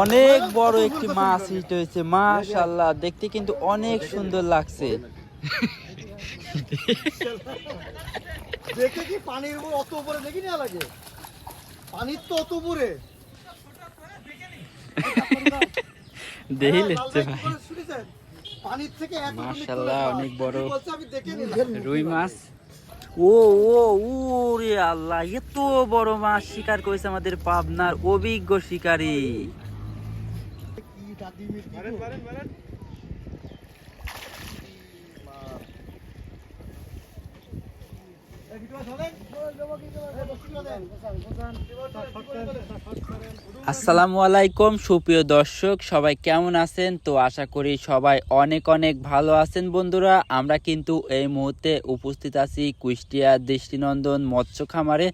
অনেক বড় একটি মাছ হিট হয়েছে মাশাল্লাহ দেখতে কিন্তু অনেক সুন্দর লাগছে। দেখে কি পানির উপর অত উপরে দেখি না লাগে? পানির তো অত উপরে। দেহি হ্যাঁ, ভাই। পানির থেকে অনেক বড়। দেখে। রুই মাছ। ও ও ওরে আল্লাহ এত বড় মাছ শিকার করেছে আমাদের পাবনার অভিজ্ঞ শিকারী। কি দাদিমির কি গো? এই ভিডিও ধরেন। এই বস্তুগুলো দেন। আসসালামু আলাইকুম, সুপ্রিয় দর্শক, সবাই কেমন আছেন? তো আশা করি সবাই অনেক অনেক ভালো আছেন বন্ধুরা। আমরা কিন্তু এই মুহূর্তে উপস্থিত আছি কুষ্টিয়া দৃষ্টিনন্দন মৎস্য খামারে।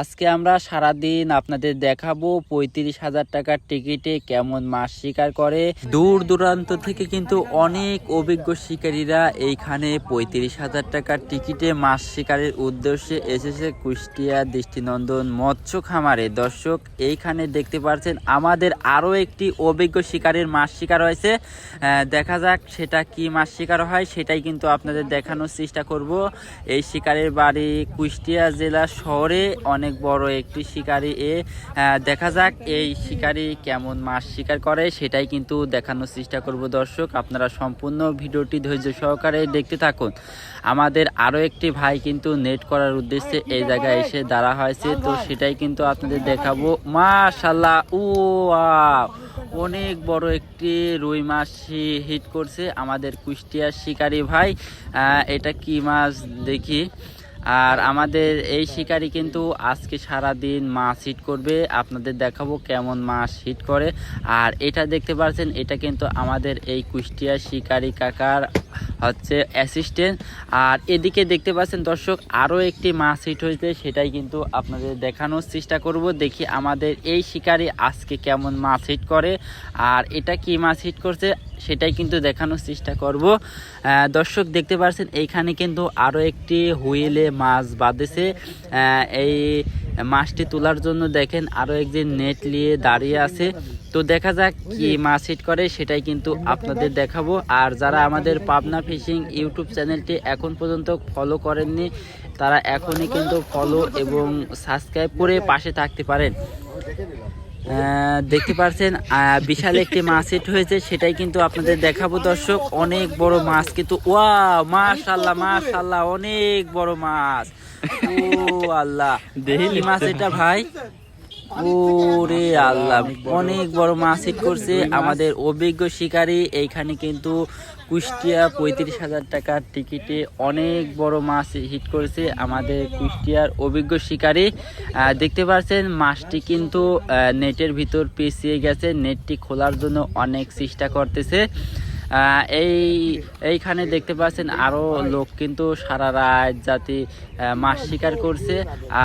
আজকে আমরা সারাদিন আপনাদের দেখাবো পঁয়ত্রিশ হাজার টাকার টিকিটে কেমন মাছ শিকার করে। দূর দূরান্ত থেকে কিন্তু অনেক অভিজ্ঞ শিকারীরা এইখানে পঁয়ত্রিশ হাজার টাকার টিকিটে মাছ শিকারের উদ্দেশ্যে এসেছে কুষ্টিয়া দৃষ্টিনন্দন মৎস্য খামারে। দর্শক, এইখানে দেখতে পাচ্ছেন আমাদের আরও একটি অভিজ্ঞ শিকারের মাছ শিকার হয়েছে। দেখা যাক সেটা কি মাছ শিকার হয়, সেটাই কিন্তু আপনাদের দেখানোর চেষ্টা করব। এই শিকারের বাড়ি কুষ্টিয়া জেলা শহরে অনেক বড় একটি শিকারি এ। দেখা যাক এই শিকারি কেমন মাছ শিকার করে, সেটাই কিন্তু দেখানোর চেষ্টা করব। দর্শক, আপনারা সম্পূর্ণ ভিডিওটি ধৈর্য সহকারে দেখতে থাকুন। আমাদের আরও একটি ভাই কিন্তু নেট করার উদ্দেশ্যে এই জায়গায় এসে দাঁড়া হয়েছে। তো সেটাই কিন্তু আপনাদের দেখাবো। মাশাল্লাহ ও! অনেক বড় একটি রুই মাছ হিট করছে আমাদের কুষ্টিয়ার শিকারি ভাই। এটা কি মাছ দেখি? আর আমাদের এই শিকারি কিন্তু আজকে সারা দিন মাছ হিট করবে। আপনাদের দেখাবো কেমন মাছ হিট করে। আর এটা দেখতে পাচ্ছেন, এটা কিন্তু আমাদের এই কুষ্টিয়া শিকারি কাকার হচ্ছে অ্যাসিস্ট্যান্ট আর এদিকে দেখতে পাচ্ছেন দর্শক, আরও একটি মাছ হিট হয়েছে, সেটাই কিন্তু আপনাদের দেখানোর চেষ্টা করব। দেখি আমাদের এই শিকারি আজকে কেমন মাছ হিট করে, আর এটা কি মাছ হিট করছে, সেটাই কিন্তু দেখানোর চেষ্টা করব। দর্শক, দেখতে পাচ্ছেন, এইখানে কিন্তু আরও একটি হুইলে মাছ বাঁধেছে। এই মাছটি তোলার জন্য দেখেন আরও একদিন নেট নিয়ে দাঁড়িয়ে আছে। তো দেখা যাক কি মাছ হিট করে, সেটাই কিন্তু আপনাদের দেখাবো। আর যারা আমাদের পাবনা ফিশিং ইউটিউব চ্যানেলটি এখন পর্যন্ত ফলো করেননি, তারা এখনই কিন্তু ফলো এবং সাবস্ক্রাইব করে পাশে থাকতে পারেন। দেখতে পাচ্ছেন বিশাল একটি মাছ হিট হয়েছে সেটাই কিন্তু আপনাদের দেখাবো দর্শক। অনেক বড় মাছ কিন্তু ওয়া মাশাল্লাহ মাশাল্লাহ অনেক বড় মাছ। ও আল্লাহ। দেখি। মাছ এটা ভাই? ওরে আল্লাহ অনেক বড় মাছ হিট করছে। আমাদের অভিজ্ঞ শিকারী এইখানে কিন্তু কুষ্টিয়া পঁয়ত্রিশ হাজার টাকার টিকিটে অনেক বড় মাছ হিট করেছে আমাদের কুষ্টিয়ার অভিজ্ঞ শিকারী। দেখতে পাচ্ছেন, মাছটি কিন্তু নেটের ভিতর পেঁচিয়ে গেছে, নেটটি খোলার জন্য অনেক চেষ্টা করতেছে। এই, এইখানে দেখতে পাচ্ছেন আরও লোক কিন্তু সারা রাত জাতি মাছ শিকার করছে।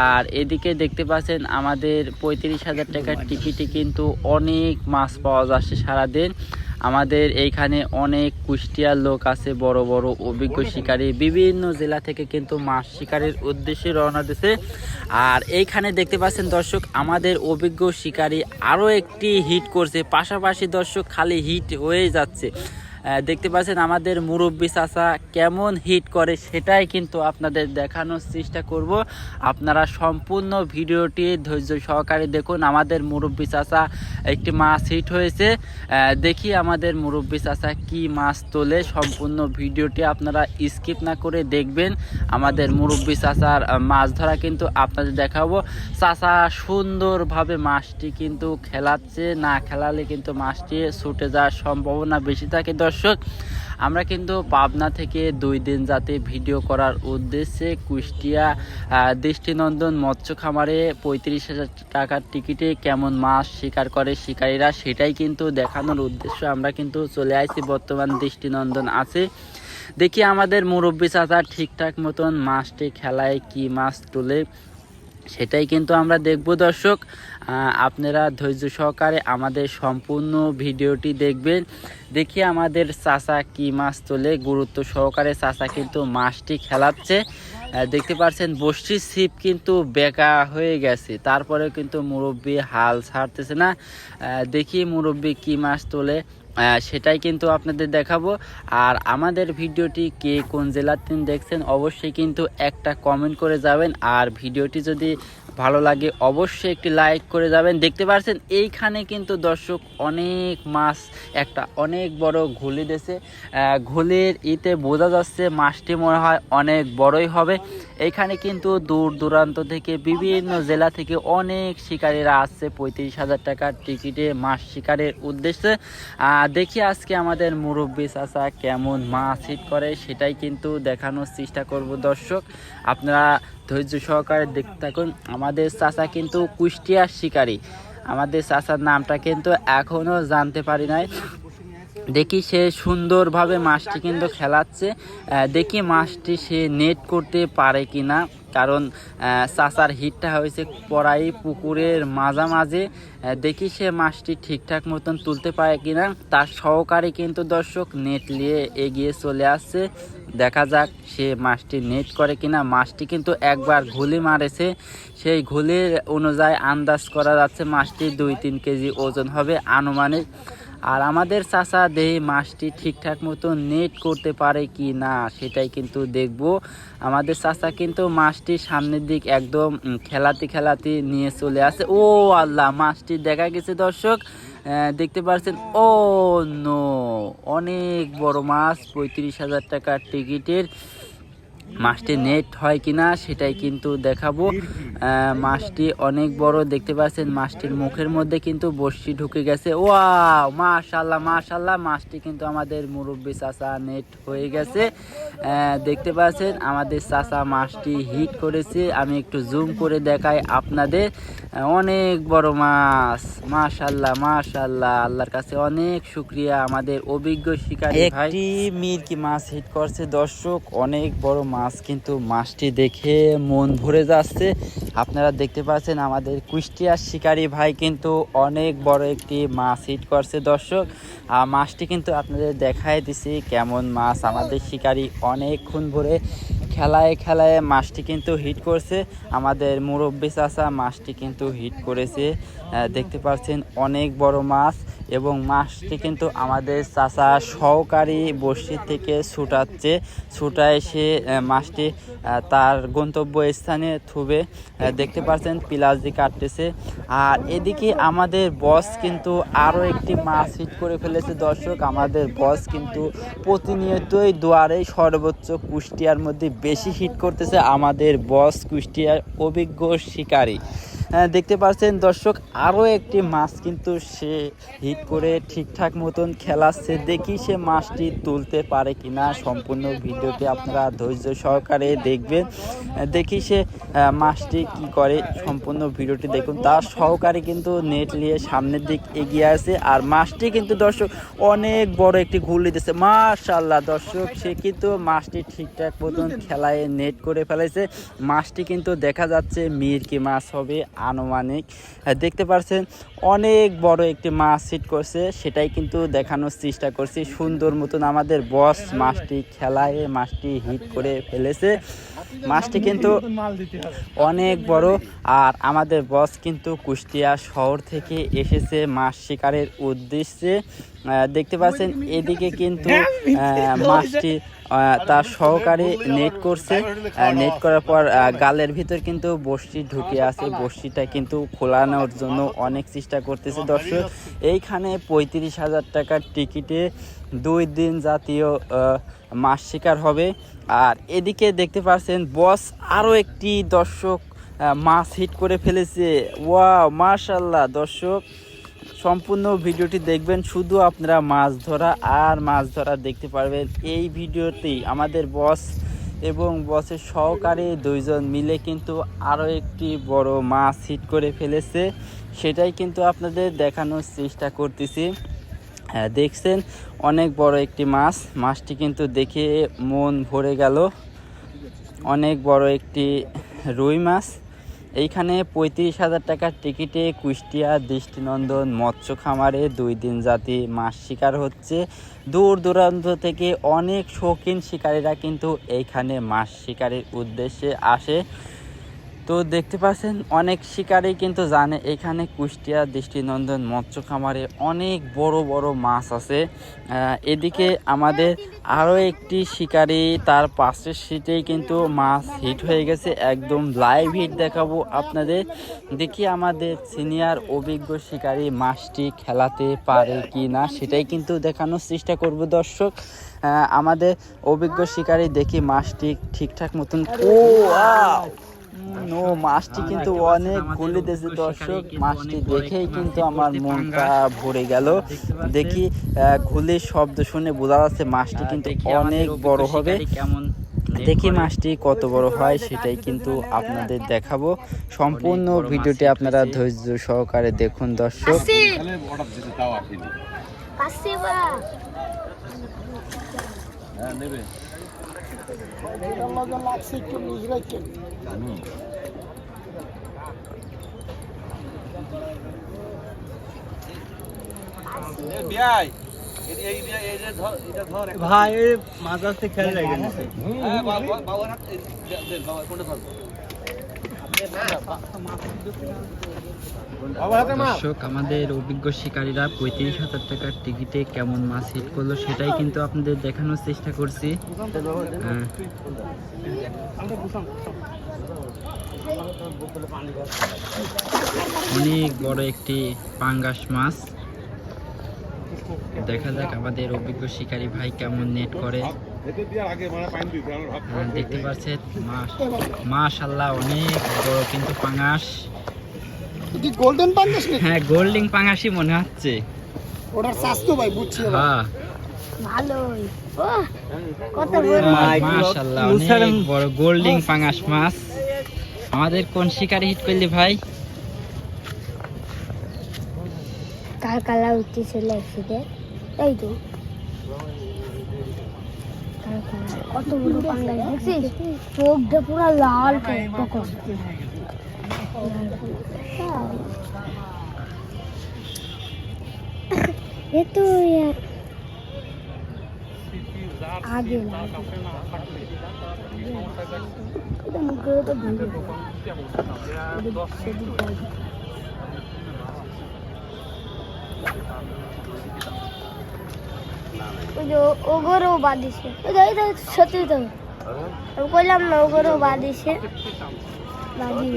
আর এদিকে দেখতে পাচ্ছেন, আমাদের পঁয়ত্রিশ হাজার টাকার টিকিটে কিন্তু অনেক মাছ পাওয়া যাচ্ছে সারাদিন। আমাদের এইখানে অনেক কুষ্টিয়ার লোক আছে, বড় বড় অভিজ্ঞ শিকারী। বিভিন্ন জেলা থেকে কিন্তু মাছ শিকারের উদ্দেশ্যে রওনা দিছে। আর এইখানে দেখতে পাচ্ছেন দর্শক, আমাদের অভিজ্ঞ শিকারী আরও একটি হিট করছে। পাশাপাশি দর্শক, খালি হিট হয়ে যাচ্ছে। দেখতে পাচ্ছেন আমাদের মুরব্বী চাচা কেমন হিট করে সেটাই কিন্তু আপনাদের দেখানোর চেষ্টা করব। আপনারা সম্পূর্ণ ভিডিওটি ধৈর্য সহকারে দেখুন। আমাদের মুরব্বী চাচা একটি মাছ হিট হয়েছে। দেখি আমাদের মুরব্বী চাচা কি মাছ তোলে। সম্পূর্ণ ভিডিওটি আপনারা স্কিপ না করে দেখবেন। আমাদের মুরব্বী চাচার মাছ ধরা কিন্তু আপনাদের দেখাবো। চাচা সুন্দরভাবে মাছটি কিন্তু খেলাচ্ছে। না খেলালে কিন্তু মাছটি ছুটে যাওয়ার সম্ভাবনা বেশি থাকে। দর্শক, আমরা কিন্তু পাবনা থেকে দুই দিন যাতে ভিডিও করার উদ্দেশ্যে কুষ্টিয়া দৃষ্টিনন্দন মৎস্য খামারে পঁয়ত্রিশ হাজার টাকার টিকিটে কেমন মাছ শিকার করে শিকারীরা সেটাই কিন্তু দেখানোর উদ্দেশ্য আমরা কিন্তু চলে আসছি বর্তমান দৃষ্টিনন্দন আছে। দেখি আমাদের মুরব্বী চাচা ঠিকঠাক মতন মাছটি খেলায় কি মাছ তোলে, সেটাই কিন্তু আমরা দেখব দর্শক। আপনারা ধৈর্য সহকারে আমাদের সম্পূর্ণ ভিডিওটি দেখবেন। দেখি আমাদের চাচা কি মাছ তোলে। গুরুত্ব সহকারে চাচা কিন্তু মাছটি খেলাচ্ছে। দেখতে পাচ্ছেন, বস্তির ছিপ কিন্তু বেকা হয়ে গেছে। তারপরে কিন্তু মুরব্বী হাল ছাড়তেছে না। দেখি মুরব্বী কি মাছ তোলে। সেটাই কিন্তু আপনাদের দেখাবো। আর আমাদের ভিডিওটি কে কোন জেলার থেকে দেখছেন, অবশ্যই কিন্তু একটা কমেন্ট করে যাবেন। আর ভিডিওটি যদি ভালো লাগে, অবশ্যই একটি লাইক করে যাবেন। দেখতে পাচ্ছেন এইখানে কিন্তু দর্শক অনেক মাছ, একটা অনেক বড় ঘুলি দিয়েছে। ঘুলির ইতে বোঝা যাচ্ছে মাছটি মনে হয় অনেক বড়ই হবে। এইখানে কিন্তু দূর দূরান্ত থেকে, বিভিন্ন জেলা থেকে অনেক শিকারীরা আসছে। পঁয়ত্রিশ হাজার টাকার টিকিটে মাছ শিকারের উদ্দেশ্যে। দেখি আজকে আমাদের মুরব্বী চাচা কেমন মাছ হিট করে, সেটাই কিন্তু দেখানোর চেষ্টা করব দর্শক। আপনারা ধৈর্য সহকারে দেখতে থাকুন আমাদের চাচা কিন্তু কুষ্টিয়ার শিকারী। আমাদের চাচার নামটা কিন্তু এখনও জানতে পারি নাই। দেখি সে সুন্দরভাবে মাছটি কিন্তু খেলাচ্ছে। দেখি মাছটি সে নেট করতে পারে কি না কারণ চাচার হিটটা হয়েছে পড়াই পুকুরের মাঝামাঝি। দেখি সে মাছটি ঠিকঠাক মতন তুলতে পারে কিনা। তার সহকারী কিন্তু দর্শক নেট নিয়ে এগিয়ে চলে আসছে। দেখা যাক সে মাছটি নেট করে কিনা। মাছটি কিন্তু একবার ঘুলি মারেছে। সেই ঘুলির অনুযায়ী আন্দাজ করা যাচ্ছে মাছটি দুই তিন কেজি ওজন হবে আনুমানিক। আর আমাদের চাচা দেহে মাছটি ঠিকঠাক মতো নেট করতে পারে কি না, সেটাই কিন্তু দেখব। আমাদের চাচা কিন্তু মাছটি সামনের দিক একদম খেলাতে খেলাতে নিয়ে চলে আসে। ও আল্লাহ, মাছটি দেখা গেছে দর্শক। দেখতে পাচ্ছেন ও নো, অনেক বড় মাছ, পঁয়ত্রিশ হাজার টাকার টিকিটের মাছটি নেট হয় কিনা সেটাই কিন্তু দেখাবো। মাছটি অনেক বড় দেখতে পাচ্ছেন মাছটির মুখের মধ্যে কিন্তু বসি ঢুকে গেছে। ওয়াও মাশাল্লাহ মাশাল্লাহ মাছটি কিন্তু আমাদের মুরব্বী চাচা নেট হয়ে গেছে। দেখতে পাচ্ছেন আমাদের চাচা মাছটি হিট করেছে। আমি একটু জুম করে দেখাই আপনাদের। অনেক বড় মাছ মাশাল্লাহ মাশাল্লাহ আল্লাহর কাছে অনেক শুক্রিয়া। আমাদের অভিজ্ঞ শিকারী ভাই মির্কি মাছ হিট করছে দর্শক অনেক বড় মাছ। কিন্তু মাছটি দেখে মন ভরে যাচ্ছে। আপনারা দেখতে পাচ্ছেন আমাদের কুষ্টিয়ার শিকারি ভাই কিন্তু অনেক বড় একটি মাছ হিট করছে। দর্শক আর মাছটি কিন্তু আপনাদের দেখাই দিছি কেমন মাছ। আমাদের শিকারি অনেকক্ষণ ভরে খেলায় খেলায় মাছটি কিন্তু হিট করছে। আমাদের মুরব্বী চাষা মাছটি কিন্তু হিট করেছে। দেখতে পাচ্ছেন অনেক বড় মাছ। এবং মাছটি কিন্তু আমাদের চাষা সহকারী বর্ষি থেকে ছুটাচ্ছে। ছুটায় সে মাছটি তার গন্তব্য স্থানে থুবে দেখতে পাচ্ছেন পিলাস দিয়ে কাটতেছে। আর এদিকে আমাদের বস কিন্তু আরও একটি মাছ হিট করে ফেলেছে। দর্শক, আমাদের বস কিন্তু প্রতিনিয়তই দুয়ারে সর্বোচ্চ কুষ্টিয়ার মধ্যে বেশি হিট করতেছে আমাদের বস কুষ্টিয়ার অভিজ্ঞ শিকারী। দেখতে পাচ্ছেন দর্শক আরও একটি মাছ কিন্তু সে হিট করে ঠিকঠাক মতন খেলাচ্ছে। দেখি সে মাছটি তুলতে পারে কিনা, সম্পূর্ণ ভিডিওটি আপনারা ধৈর্য সহকারে দেখবেন। দেখি সে মাছটি কি করে, সম্পূর্ণ ভিডিওটি দেখুন। তার সহকারে কিন্তু নেট নিয়ে সামনের দিক এগিয়ে আছে আর মাছটি কিন্তু দর্শক অনেক বড় একটি ঘুরলি দিচ্ছে মাশাল্লাহ দর্শক, সে কিন্তু মাছটি ঠিকঠাক মতন খেলায় নেট করে ফেলেছে। মাছটি কিন্তু দেখা যাচ্ছে মিরকি মাছ হবে আনুমানিক। দেখতে পাচ্ছেন অনেক বড় একটি মাছ হিট করছে। সেটাই কিন্তু দেখানোর চেষ্টা করছি। সুন্দর মতন আমাদের বস মাছটি খেলায়, মাছটি হিট করে ফেলেছে। মাছটি কিন্তু অনেক বড়। আর আমাদের বস কিন্তু কুষ্টিয়া শহর থেকে এসেছে মাছ শিকারের উদ্দেশ্যে। দেখতে পাচ্ছেন, এদিকে কিন্তু মাছটি তার সহকারে নেট করছে। নেট করার পর গালের ভিতর কিন্তু বসটি ঢুকে আছে। বসটিটা কিন্তু খোলানোর জন্য অনেক চেষ্টা করতেছে দর্শক। এইখানে পঁয়ত্রিশ হাজার টাকার টিকিটে দুই দিন জাতীয় মাছ শিকার হবে। আর এদিকে দেখতে পাচ্ছেন বস আরও একটি দর্শক মাছ হিট করে ফেলেছে। ওয়াও, মাশাল্লাহ দর্শক। সম্পূর্ণ ভিডিওটি দেখবেন, শুধু আপনারা মাছ ধরা আর মাছ ধরা দেখতে পারবেন। এই ভিডিওতেই আমাদের বস এবং বসের সহকারে দুইজন মিলে কিন্তু আরও একটি বড় মাছ হিট করে ফেলেছে। সেটাই কিন্তু আপনাদের দেখানোর চেষ্টা করতেছি। হ্যাঁ দেখছেন? অনেক বড় একটি মাছ। মাছটি কিন্তু দেখে মন ভরে গেল। অনেক বড় একটি রুই মাছ। এইখানে পঁয়ত্রিশ হাজার টাকার টিকিটে কুষ্টিয়া, দৃষ্টিনন্দন মৎস্য খামারে দুই দিন জাতি মাছ শিকার হচ্ছে। দূর দূরান্ত থেকে অনেক শৌখিন শিকারীরা কিন্তু এইখানে মাছ শিকারের উদ্দেশ্যে আসে। তো দেখতে পাচ্ছেন, অনেক শিকারী কিন্তু জানে এখানে কুষ্টিয়া দৃষ্টিনন্দন মৎস্য খামারে অনেক বড় বড় মাছ আছে। এদিকে আমাদের আরও একটি শিকারী, তার পাশের সিটেই কিন্তু মাছ হিট হয়ে গেছে। একদম লাইভ হিট দেখাবো আপনাদের। দেখি আমাদের সিনিয়র অভিজ্ঞ শিকারী মাছটি খেলাতে পারে কি না সেটাই কিন্তু দেখানোর চেষ্টা করব দর্শক। আমাদের অভিজ্ঞ শিকারী দেখি মাছটি ঠিকঠাক মতন ও নো মাছটি কিন্তু অনেক গুলি দিয়েছে দর্শক মাছটি দেখেই কিন্তু আমার মনটা ভরে গেল। দেখি আহ, গুলির শব্দ শুনে বোঝা যাচ্ছে মাছটি কিন্তু অনেক বড় হবে। দেখি মাছটি কত বড় হয় সেটাই কিন্তু আপনাদের দেখাবো। সম্পূর্ণ ভিডিওটি আপনারা ধৈর্য সহকারে দেখুন দর্শক। হ্যাঁ নেবে। এটার লগে লাগছে একটু লুজ রাখেন বিয়াই ভাই মাছ আসতে খেয়াল রাখেন দর্শক, আমাদের অভিজ্ঞ শিকারীরা পঁয়ত্রিশ হাজার টাকার টিকিটে কেমন মাছ হিট করল সেটাই কিন্তু আপনাদের দেখানোর চেষ্টা করছি। অনেক বড় একটি পাঙ্গাস মাছ। দেখা যাক আমাদের অভিজ্ঞ শিকারী ভাই কেমন নেট করে। দেখতে পাচ্ছেন মাছ মাশাল্লাহ অনেক বড় কিন্তু পাঙ্গাস। কি গোল্ডেন পাঙ্গাস নাকি? হ্যাঁ গোল্ডিং পাঙ্গাসই মনে হচ্ছে। ওটার স্বাস্থ্য ভাই বুঝছি হ্যাঁ। ভালোই। ও কত বড়। মাশাল্লাহ অনেক বড় গোল্ডিং পাঙ্গাস মাছ। আমাদের কোন শিকারি হিট করলি ভাই? কার কালা উঠতে চলে এসেছে তাই তো। কত বড় পাঙ্গা দেখছিস? চোখটা পুরো লাল টকটক ये तो यार आगे এটা মুখে তো ভেঙে ওই যে ওগরও বাদিছে ওই যে ওই যে সত্যি তো আমি কইলাম না ওগরও বাদিছে বাদি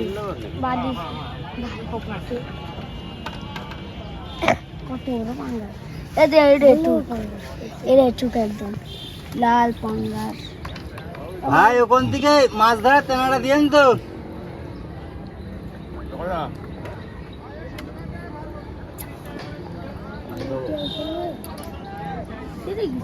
বাদিছে কত বড় পাঙ্গাস এটা এটা একটু এটা একটু একদম লাল পাঙ্গাস ভাই ওখান থেকে মাছ ধরার তেনাটা দিয়েন তো এটা কি